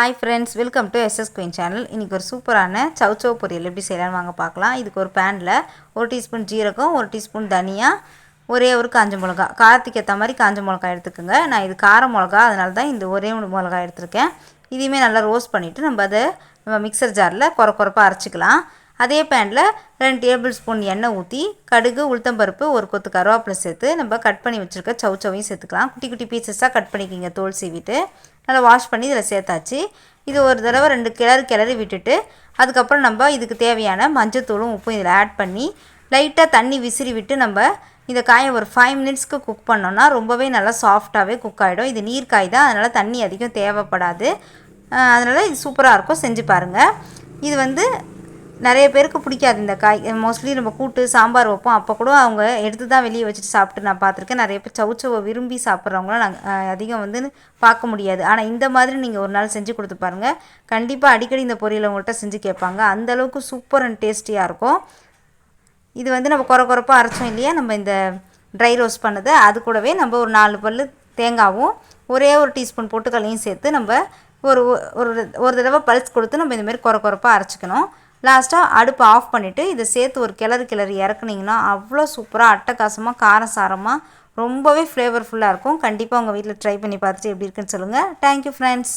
Hi friends welcome to SS queen channel இன்றைக்கி ஒரு சூப்பரான சவுச்சவ் பொரியல் எப்படி செய்யலாம்னு வாங்க பார்க்கலாம். இதுக்கு ஒரு பேனில் ஒரு டீஸ்பூன் ஜீரகம் ஒரு டீஸ்பூன் தனியா ஒரே ஒரு காஞ்ச மிளகா. காரத்துக்கு ஏற்ற மாதிரி காஞ்ச மிளகா எடுத்துக்கோங்க. நான் இது கார மிளகா அதனால தான் இந்த ஒரே ஒரு மிளகா எடுத்திருக்கேன். இதையுமே நல்லா ரோஸ்ட் பண்ணிவிட்டு நம்ம அதை நம்ம மிக்சர் ஜாரில் குறை குறைப்பாக அரைச்சிக்கலாம். அதே பேனில் ரெண்டு டேபிள் ஸ்பூன் எண்ணெய் ஊற்றி கடுகு உளுத்தம்பருப்பு ஒரு கொத்து கருவேப்பிலை சேர்த்து நம்ம கட் பண்ணி வச்சுருக்க சவுச்சவையும் சேர்த்துக்கலாம். குட்டி குட்டி பீசஸாக கட் பண்ணிக்கிங்க தோல் சீவிட்டு. நல்லா வாஷ் பண்ணி இதில் சேர்த்தாச்சு. இது ஒரு தடவை ரெண்டு கிளறு கிளறி விட்டுட்டு அதுக்கப்புறம் நம்ம இதுக்கு தேவையான மஞ்சத்தூளும் உப்பும் இதில் ஆட் பண்ணி லைட்டாக தண்ணி விசிறி விட்டு நம்ம இந்த காயை ஒரு ஃபைவ் மினிட்ஸ்க்கு குக் பண்ணோன்னா ரொம்பவே நல்லா சாஃப்டாகவே குக் ஆகிடும் இது நீர் காய் தான் அதனால் தண்ணி அதிகம் தேவைப்படாது. அதனால் இது சூப்பராக இருக்கும். செஞ்சு பாருங்கள் இது வந்து நிறைய பேருக்கு பிடிக்காது இந்த காய். மோஸ்ட்லி நம்ம கூட்டு சாம்பார் வைப்போம். அப்போ கூட அவங்க எடுத்து தான் வெளியே வச்சுட்டு சாப்பிட்டு நான் பார்த்துருக்கேன். நிறைய பேர் சவுச்சவை விரும்பி சாப்பிட்றவங்களாம் நாங்கள் அதிகம் வந்து பார்க்க முடியாது. ஆனால் இந்த மாதிரி நீங்கள் ஒரு நாள் செஞ்சு கொடுத்து பாருங்கள் கண்டிப்பாக அடிக்கடி இந்த பொரியல் உங்கள்கிட்ட செஞ்சு கேட்பாங்க. அந்தளவுக்கு சூப்பர் அண்ட் டேஸ்டியாக இருக்கும். இது வந்து நம்ம குறை குறைப்பாக அரைச்சோம் இல்லையா? நம்ம இந்த ட்ரை ரோஸ்ட் பண்ணது. அது கூடவே நம்ம ஒரு நாலு பல் தேங்காவும் ஒரே ஒரு டீஸ்பூன் பொட்டுக்கல்லையும் சேர்த்து நம்ம ஒரு ஒரு ஒரு தடவை பல்ஸ் கொடுத்து நம்ம இந்தமாரி குறை குறைப்பாக அரைச்சிக்கணும். லாஸ்ட்டாக அடுப்பை ஆஃப் பண்ணிவிட்டு இதை சேர்த்து ஒரு கிளறு கிளறி இறக்குனிங்கன்னா அவ்வளோ சூப்பராக அட்டகாசமாக காரசாரமாக ரொம்பவே ஃப்ளேவர்ஃபுல்லாக இருக்கும். கண்டிப்பாக உங்கள் வீட்டில் ட்ரை பண்ணி பார்த்துட்டு எப்படி இருக்குன்னு சொல்லுங்கள் தேங்க்யூ ஃப்ரெண்ட்ஸ்